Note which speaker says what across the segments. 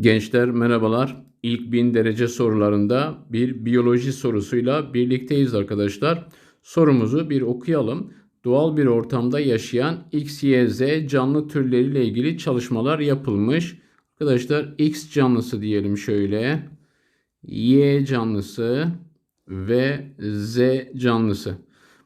Speaker 1: Gençler merhabalar. İlk bin derece sorularında bir biyoloji sorusuyla birlikteyiz arkadaşlar. Sorumuzu bir okuyalım. Doğal bir ortamda yaşayan X, Y, Z canlı türleriyle ilgili çalışmalar yapılmış. Arkadaşlar X canlısı diyelim şöyle. Y canlısı ve Z canlısı.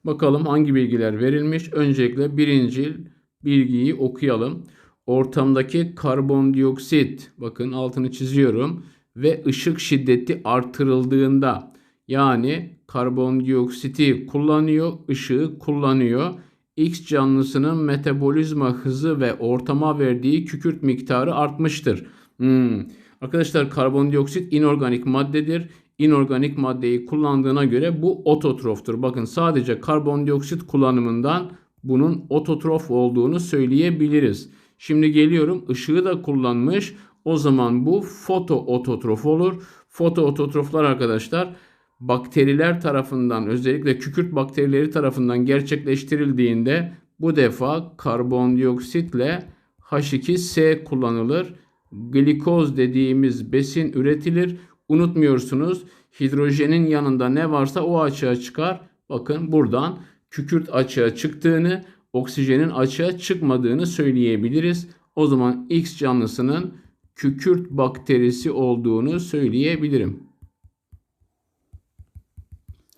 Speaker 1: Bakalım hangi bilgiler verilmiş. Öncelikle birinci bilgiyi okuyalım ortamdaki karbondioksit bakın altını çiziyorum ve ışık şiddeti artırıldığında yani karbondioksiti kullanıyor, ışığı kullanıyor. X canlısının metabolizma hızı ve ortama verdiği kükürt miktarı artmıştır. Hmm. Arkadaşlar karbondioksit inorganik maddedir. İnorganik maddeyi kullandığına göre bu ototroftur. Bakın sadece karbondioksit kullanımından bunun ototrof olduğunu söyleyebiliriz. Şimdi geliyorum ışığı da kullanmış. O zaman bu foto ototrof olur. Foto ototroflar arkadaşlar bakteriler tarafından özellikle kükürt bakterileri tarafından gerçekleştirildiğinde bu defa karbondioksitle H2S kullanılır. Glikoz dediğimiz besin üretilir. Unutmuyorsunuz hidrojenin yanında ne varsa o açığa çıkar. Bakın buradan kükürt açığa çıktığını oksijenin açığa çıkmadığını söyleyebiliriz. O zaman X canlısının kükürt bakterisi olduğunu söyleyebilirim.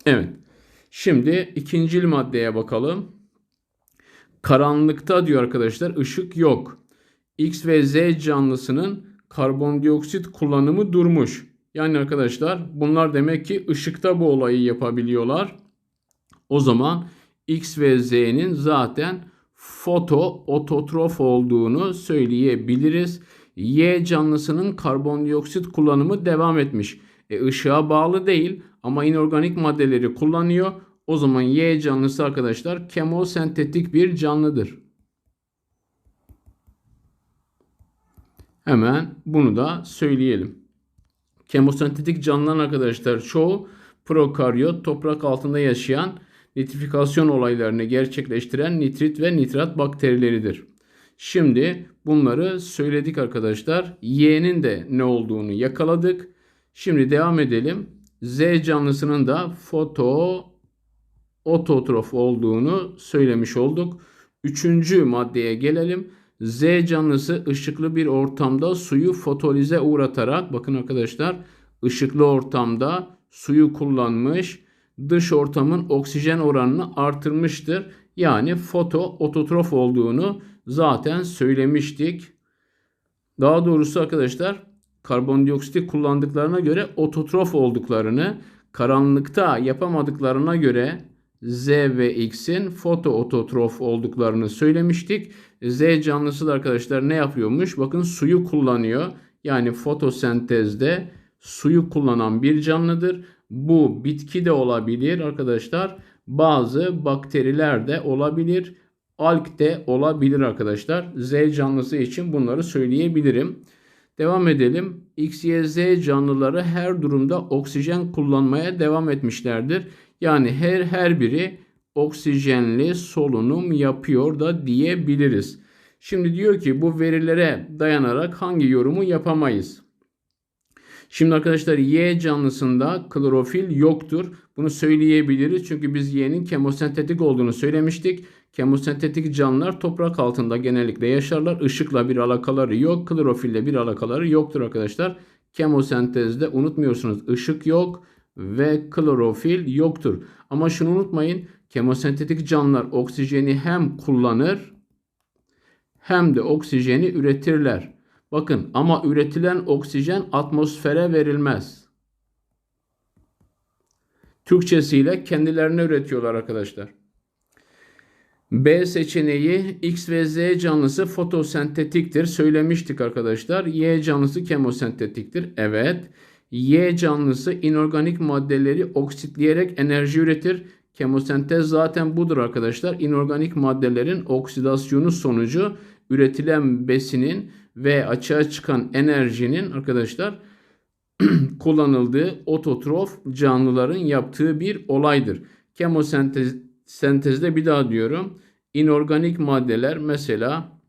Speaker 1: Evet. Şimdi ikinci maddeye bakalım. Karanlıkta diyor arkadaşlar ışık yok. X ve Z canlısının karbondioksit kullanımı durmuş. Yani arkadaşlar bunlar demek ki ışıkta bu olayı yapabiliyorlar. O zaman X ve Z'nin zaten foto ototrof olduğunu söyleyebiliriz. Y canlısının karbondioksit kullanımı devam etmiş. E, ışığa bağlı değil ama inorganik maddeleri kullanıyor. O zaman Y canlısı arkadaşlar kemosentetik bir canlıdır. Hemen bunu da söyleyelim. Kemosentetik canlıların arkadaşlar çoğu prokaryot toprak altında yaşayan nitrifikasyon olaylarını gerçekleştiren nitrit ve nitrat bakterileridir. Şimdi bunları söyledik arkadaşlar. Y'nin de ne olduğunu yakaladık. Şimdi devam edelim. Z canlısının da foto ototrof olduğunu söylemiş olduk. Üçüncü maddeye gelelim. Z canlısı ışıklı bir ortamda suyu fotolize uğratarak bakın arkadaşlar ışıklı ortamda suyu kullanmış dış ortamın oksijen oranını artırmıştır. Yani foto ototrof olduğunu zaten söylemiştik. Daha doğrusu arkadaşlar karbondioksit kullandıklarına göre ototrof olduklarını, karanlıkta yapamadıklarına göre Z ve X'in foto ototrof olduklarını söylemiştik. Z canlısı da arkadaşlar ne yapıyormuş? Bakın suyu kullanıyor. Yani fotosentezde suyu kullanan bir canlıdır. Bu bitki de olabilir arkadaşlar. Bazı bakteriler de olabilir. Alg de olabilir arkadaşlar. Z canlısı için bunları söyleyebilirim. Devam edelim. X, Y, Z canlıları her durumda oksijen kullanmaya devam etmişlerdir. Yani her her biri oksijenli solunum yapıyor da diyebiliriz. Şimdi diyor ki bu verilere dayanarak hangi yorumu yapamayız? Şimdi arkadaşlar Y canlısında klorofil yoktur. Bunu söyleyebiliriz çünkü biz Y'nin kemosentetik olduğunu söylemiştik. Kemosentetik canlılar toprak altında genellikle yaşarlar. Işıkla bir alakaları yok. Klorofille bir alakaları yoktur arkadaşlar. Kemosentezde unutmuyorsunuz ışık yok ve klorofil yoktur. Ama şunu unutmayın. Kemosentetik canlılar oksijeni hem kullanır hem de oksijeni üretirler. Bakın ama üretilen oksijen atmosfere verilmez. Türkçesiyle kendilerine üretiyorlar arkadaşlar. B seçeneği X ve Z canlısı fotosentetiktir. Söylemiştik arkadaşlar. Y canlısı kemosentetiktir. Evet. Y canlısı inorganik maddeleri oksitleyerek enerji üretir. Kemosentez zaten budur arkadaşlar. İnorganik maddelerin oksidasyonu sonucu üretilen besinin ve açığa çıkan enerjinin arkadaşlar kullanıldığı ototrof canlıların yaptığı bir olaydır. Kemosentez sentezde bir daha diyorum. İnorganik maddeler mesela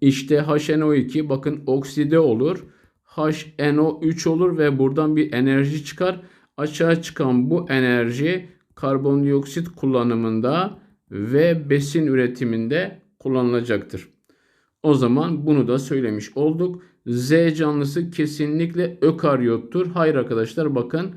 Speaker 1: işte HNO2 bakın okside olur. HNO3 olur ve buradan bir enerji çıkar. Açığa çıkan bu enerji karbondioksit kullanımında ve besin üretiminde kullanılacaktır. O zaman bunu da söylemiş olduk. Z canlısı kesinlikle ökaryottur. Hayır arkadaşlar bakın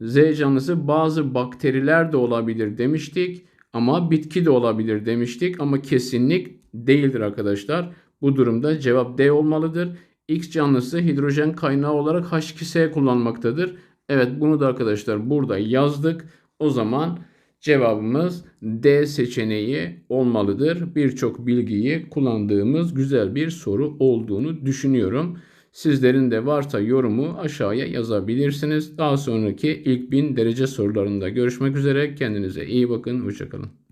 Speaker 1: Z canlısı bazı bakteriler de olabilir demiştik ama bitki de olabilir demiştik ama kesinlik değildir arkadaşlar. Bu durumda cevap D olmalıdır. X canlısı hidrojen kaynağı olarak H2S kullanmaktadır. Evet bunu da arkadaşlar burada yazdık. O zaman cevabımız D seçeneği olmalıdır. Birçok bilgiyi kullandığımız güzel bir soru olduğunu düşünüyorum. Sizlerin de varsa yorumu aşağıya yazabilirsiniz. Daha sonraki ilk bin derece sorularında görüşmek üzere. Kendinize iyi bakın. Hoşçakalın.